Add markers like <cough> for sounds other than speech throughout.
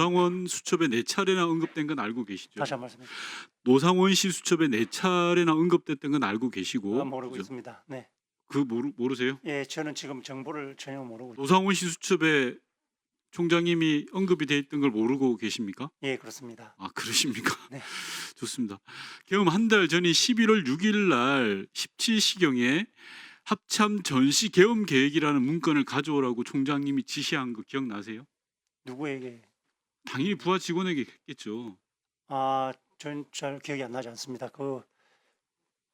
노상원 수첩에 네 차례나 언급된 건 알고 계시죠? 다시 한 말씀해 주세요. 노상원 씨 수첩에 네 차례나 언급됐던 건 알고 계시고 아, 모르고 그죠? 있습니다. 네. 그 모르, 모르세요? 예, 저는 지금 정보를 전혀 모르고 있- 노상원 씨 수첩에 총장님이 언급이 돼 있던 걸 모르고 계십니까? 예, 그렇습니다. 아 그러십니까? <laughs> 네. <laughs> 좋습니다. 경험 한달 전인 11월 6일 날 17시경에 합참 전시 계엄 계획이라는 문건을 가져오라고 총장님이 지시한 거 기억나세요? 누구에게 당연히 부하 직원에게 했겠죠. 아, 전 잘 기억이 안 나지 않습니다. 그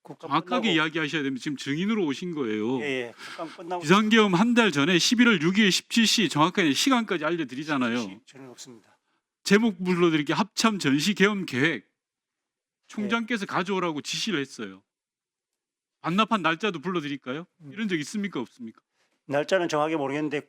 국감 정확하게 끝나고- 이야기하셔야 됩니다. 지금 증인으로 오신 거예요. 예, 예. 국감 끝나고 비상계엄 한 달 전에 11월 6일 17시 정확하게 시간까지 알려드리잖아요. 저는 없습니다. 제목 불러드릴게 합참 전시 계엄 계획 네. 총장께서 가져오라고 지시를 했어요. 반납한 날짜도 불러드릴까요? 음. 이런 적 있습니까 없습니까? 날짜는 정확하게 모르겠는데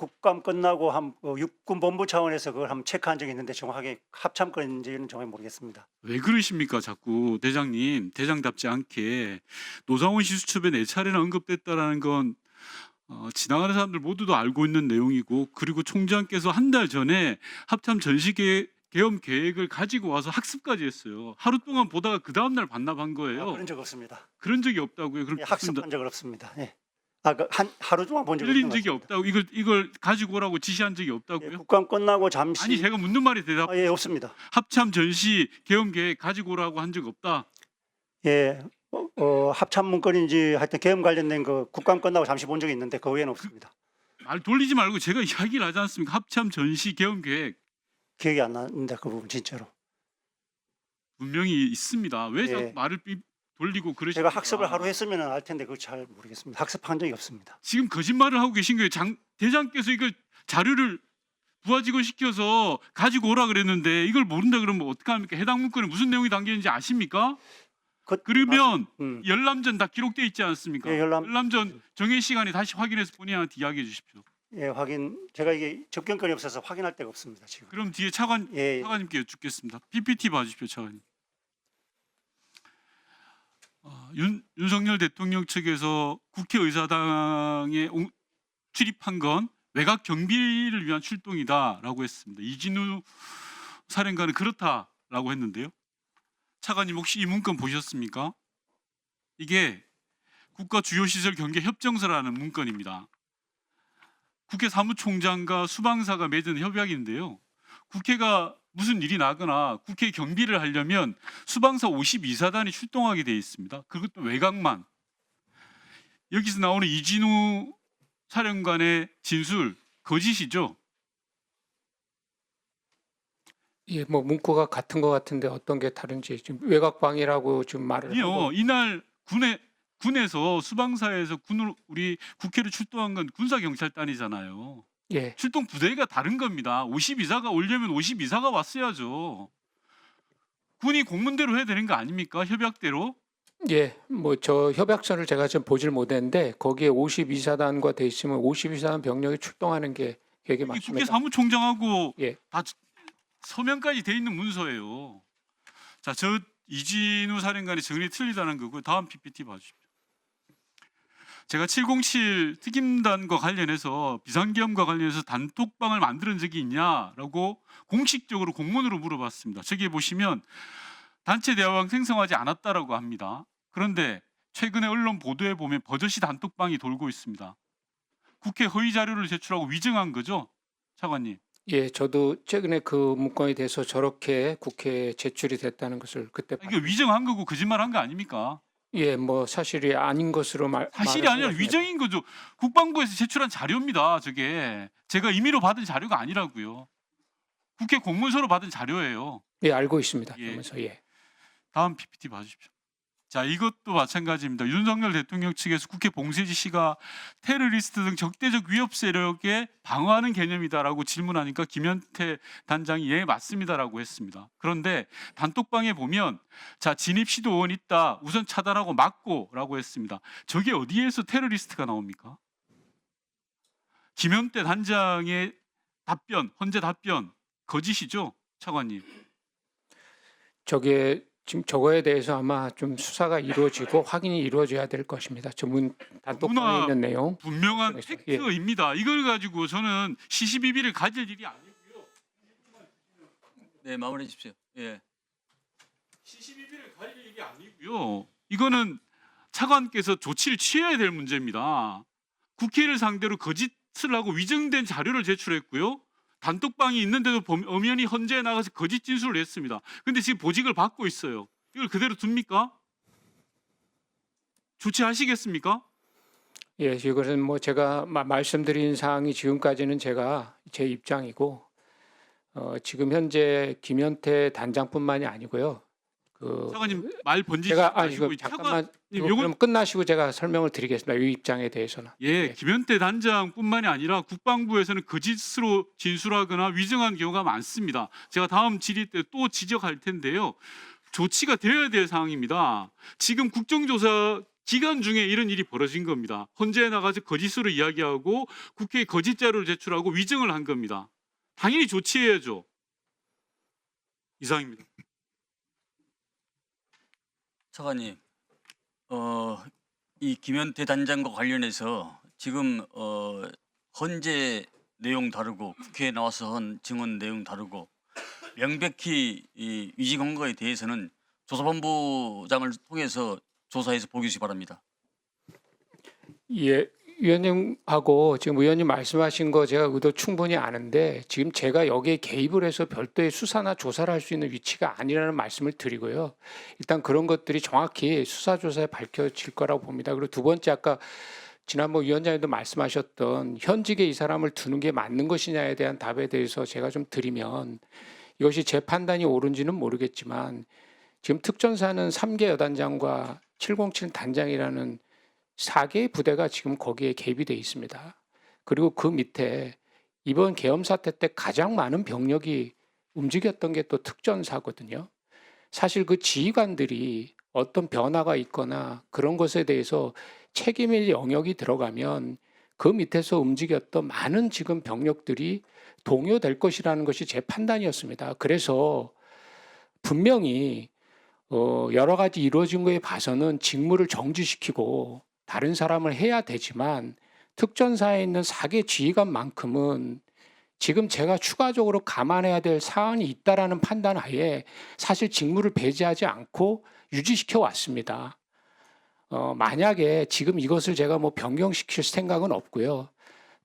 국감 끝나고 한 어, 육군 본부 차원에서 그걸 한번 체크한 적이 있는데 정확하게 합참 건인지는 정확히 모르겠습니다. 왜 그러십니까 자꾸 대장님 대장답지 않게 노상원 씨 수첩에 네 차례나 언급됐다라는 건 어, 지나가는 사람들 모두도 알고 있는 내용이고 그리고 총장께서 한 달 전에 합참 전시 계 계엄 계획을 가지고 와서 학습까지 했어요. 하루 동안 보다가 그 다음 날 반납한 아, 거예요. 그런 적 없습니다. 그런 적이 없다고요. 그럼 예. 학습한 적은 없습니다. 예. 아, 그한 하루 동안 본 적이 틀린 적이. 없다고 이걸 이걸 가지고 오라고 지시한 적이 예, 없다고요? 국감 끝나고 잠시 아니 제가 묻는 말에 대답 아, 예, 없습니다. 합참 전시 계엄 계획 가지고 오라고 한 적 없다. 예, 어, 어, 합참 문건인지 하여튼 계엄 관련된 그 국감 끝나고 잠시 본 적이 있는데 그 외에는 없습니다. 말 돌리지 말고 제가 이야기를 하지 않습니까? 합참 전시 계엄 계획 기억이 안 나는데 그 부분 진짜로. 분명히 있습니다. 왜 자꾸 예. 말을 삐- 돌리고 그러십니까? 제가 학습을 하루 했으면 알 텐데 그거 잘 모르겠습니다. 학습한 적이 없습니다. 지금 거짓말을 하고 계신 거예요. 장 대장께서 이걸 자료를 부하 직원 시켜서 가지고 오라 그랬는데 이걸 모른다 그러면 어떡합니까? 해당 문건에 무슨 내용이 담겨 있는지 아십니까? 그, 그러면 음, 열람전 다 기록돼 있지 않습니까? 예, 열람- 전 정해 시간에 다시 확인해서 본인한테 이야기해 주십시오. 예, 확인. 제가 이게 접견권이 없어서 확인할 데가 없습니다 지금. 그럼 뒤에 차관 예, 차관님께 여쭙겠습니다. PPT 봐주십시오, 차관님. 어, 윤, 윤석열 대통령 측에서 국회의사당에 옹- 출입한 건 외곽 경비를 위한 출동이다라고 했습니다. 이진우 사령관은 그렇다라고 했는데요. 차관님 혹시 이 문건 보셨습니까? 이게 국가 주요 시설 경계 협정서라는 문건입니다. 국회 사무총장과 수방사가 맺은 협약인데요. 국회가 무슨 일이 나거나 국회 경비를 하려면 수방사 52사단이 출동하게 돼 있습니다. 그것도 외곽만. 여기서 나오는 이진우 사령관의 진술 거짓이죠. 예, 뭐 문구가 같은 것 같은데 어떤 게 다른지 지금 외곽방이라고 지금 말을 아니요. 하고 이날 군에 군에서 수방사에서 군을 우리 국회를 출동한 건 군사 경찰단이잖아요. 예, 출동 부대가 다른 겁니다. 52사가 오려면 52사가 왔어야죠. 군이 공문대로 해야 되는 거 아닙니까? 협약대로? 예, 뭐 저 협약서를 제가 좀 보질 못했는데 거기에 52사단과 돼 있으면 52사단 병력이 출동하는 게 이게 국회 맞습니다. 사무총장하고 예. 다 서면까지 돼 있는 문서예요. 자, 저 이진우 사령관의 증언이 틀리다는 거고 다음 PPT 봐주십시오. 제가 707 특임단과 관련해서 비상계엄과 관련해서 단톡방을 만드는 적이 있냐라고 공식적으로 공문으로 물어봤습니다. 저기에 보시면 단체 대화방 생성하지 않았다라고 합니다. 그런데 최근에 언론 보도에 보면 버젓이 단톡방이 돌고 있습니다. 국회 허위 자료를 제출하고 위증한 거죠, 차관님. 예, 저도 최근에 그 문건에 대해서 저렇게 국회에 제출이 됐다는 것을 그때 이게 위증한 거고 거짓말한 거 아닙니까? 예, 뭐 사실이 아닌 것으로 말 사실이 아니라. 위증인 거죠. 국방부에서 제출한 자료입니다. 저게 제가 임의로 받은 자료가 아니라고요. 국회 공문서로 받은 자료예요. 예, 알고 있습니다. 예. 그러면서 예. 다음 PPT 봐주십시오. 자, 이것도 마찬가지입니다. 윤석열 대통령 측에서 국회 봉쇄 지시가 테러리스트 등 적대적 위협 세력에 방어하는 개념이다라고 질문하니까 김현태 단장이 예 맞습니다라고 했습니다. 그런데 단톡방에 보면 자 진입 시도 의원 있다 우선 차단하고 막고라고 했습니다. 저게 어디에서 테러리스트가 나옵니까? 김현태 단장의 답변 헌재 답변 거짓이죠, 차관님. 저게 지금 저거에 대해서 아마 좀 수사가 이루어지고 확인이 이루어져야 될 것입니다. 전문 너무나 있는 내용. 분명한 그래서, 팩트입니다. 이걸 가지고 저는 시시비비를 가질 일이 아니고요. 네, 마무리해 주십시오. 예. CCBB를 갈 일이 아니고요. 이거는 차관께서 조치를 취해야 될 문제입니다. 국회를 상대로 거짓을 하고 위증된 자료를 제출했고요. 단톡방이 있는데도 범- 엄연히 헌재에 나가서 거짓 진술을 했습니다. 근데 지금 보직을 받고 있어요. 이걸 그대로 둡니까? 조치하시겠습니까? 예, 이것은 뭐 제가 마- 말씀드린 사항이 지금까지는 제가 제 입장이고 어, 지금 현재 김현태 단장뿐만이 아니고요. 그 차관님 말 번지지 제가 아 마시고 이거 이 차관 잠깐만 이거 요건 그럼 끝나시고 제가 설명을 드리겠습니다. 이 입장에 대해서는. 예, 네. 김현태 단장뿐만이 아니라 국방부에서는 거짓으로 진술하거나 위증한 경우가 많습니다. 제가 다음 질의 때 또 지적할 텐데요. 조치가 되어야 될 상황입니다. 지금 국정조사 기간 중에 이런 일이 벌어진 겁니다. 헌재에 나가서 거짓으로 이야기하고 국회에 거짓 자료를 제출하고 위증을 한 겁니다. 당연히 조치해야죠. 이상입니다. 차관님, 어, 이 김현태 단장과 관련해서 지금 어, 헌재 내용 다르고 국회에 나와서 한 증언 내용 다르고 명백히 이 위증한 거에 대해서는 조사본부장을 통해서 조사해서 보기 바랍니다. 예, 위원님하고 지금 의원님 말씀하신 거 제가 의도 충분히 아는데 지금 제가 여기에 개입을 해서 별도의 수사나 조사를 할 수 있는 위치가 아니라는 말씀을 드리고요. 일단 그런 것들이 정확히 수사 조사에 밝혀질 거라고 봅니다. 그리고 두 번째 아까 지난번 위원장님도 말씀하셨던 현직에 이 사람을 두는 게 맞는 것이냐에 대한 답에 대해서 제가 좀 드리면 이것이 제 판단이 옳은지는 모르겠지만 지금 특전사는 3개 여단장과 707 단장이라는 4개의 부대가 지금 거기에 개입이 돼 있습니다. 그리고 그 밑에 이번 계엄 사태 때 가장 많은 병력이 움직였던 게 또 특전사거든요. 사실 그 지휘관들이 어떤 변화가 있거나 그런 것에 대해서 책임의 영역이 들어가면 그 밑에서 움직였던 많은 지금 병력들이 동요될 것이라는 것이 제 판단이었습니다. 그래서 분명히 어, 여러 가지 이루어진 거에 봐서는 직무를 정지시키고 다른 사람을 해야 되지만 특전사에 있는 사개 지휘관만큼은 지금 제가 추가적으로 감안해야 될 사안이 있다라는 판단 하에 사실 직무를 배제하지 않고 유지시켜 왔습니다. 어, 만약에 지금 이것을 제가 뭐 변경시킬 생각은 없고요.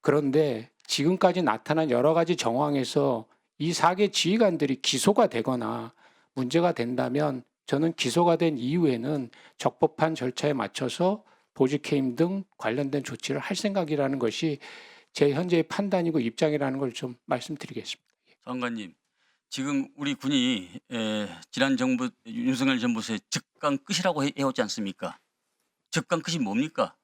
그런데 지금까지 나타난 여러 가지 정황에서 이 사개 지휘관들이 기소가 되거나 문제가 된다면 저는 기소가 된 이후에는 적법한 절차에 맞춰서 보직해임 등 관련된 조치를 할 생각이라는 것이 제 현재의 판단이고 입장이라는 걸 좀 말씀드리겠습니다. 장관님, 지금 우리 군이 에, 지난 정부 윤석열 정부에서 즉강 끝이라고 해- 해왔지 않습니까? 즉강 끝이 뭡니까?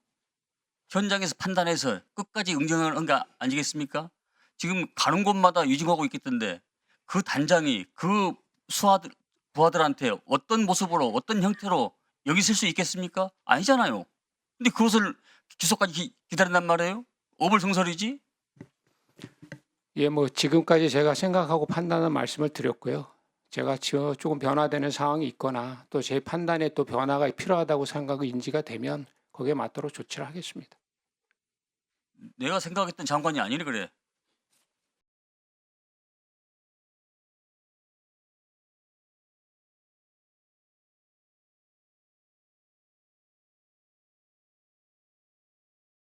현장에서 판단해서 끝까지 응징을 한거 아니겠습니까? 지금 가는 곳마다 위증하고 있겠던데 그 단장이 그 수하들 부하들한테 어떤 모습으로 어떤 형태로 여기 있을 수 있겠습니까? 아니잖아요. 근데 그것을 기소까지 기, 기다린단 말이에요? 오불성설이지? 예, 뭐 지금까지 제가 생각하고 판단한 말씀을 드렸고요. 제가 지금 조금 변화되는 상황이 있거나 또 제 판단에 또 변화가 필요하다고 생각이 인지가 되면 거기에 맞도록 조치를 하겠습니다. 내가 생각했던 장관이 아니래 그래.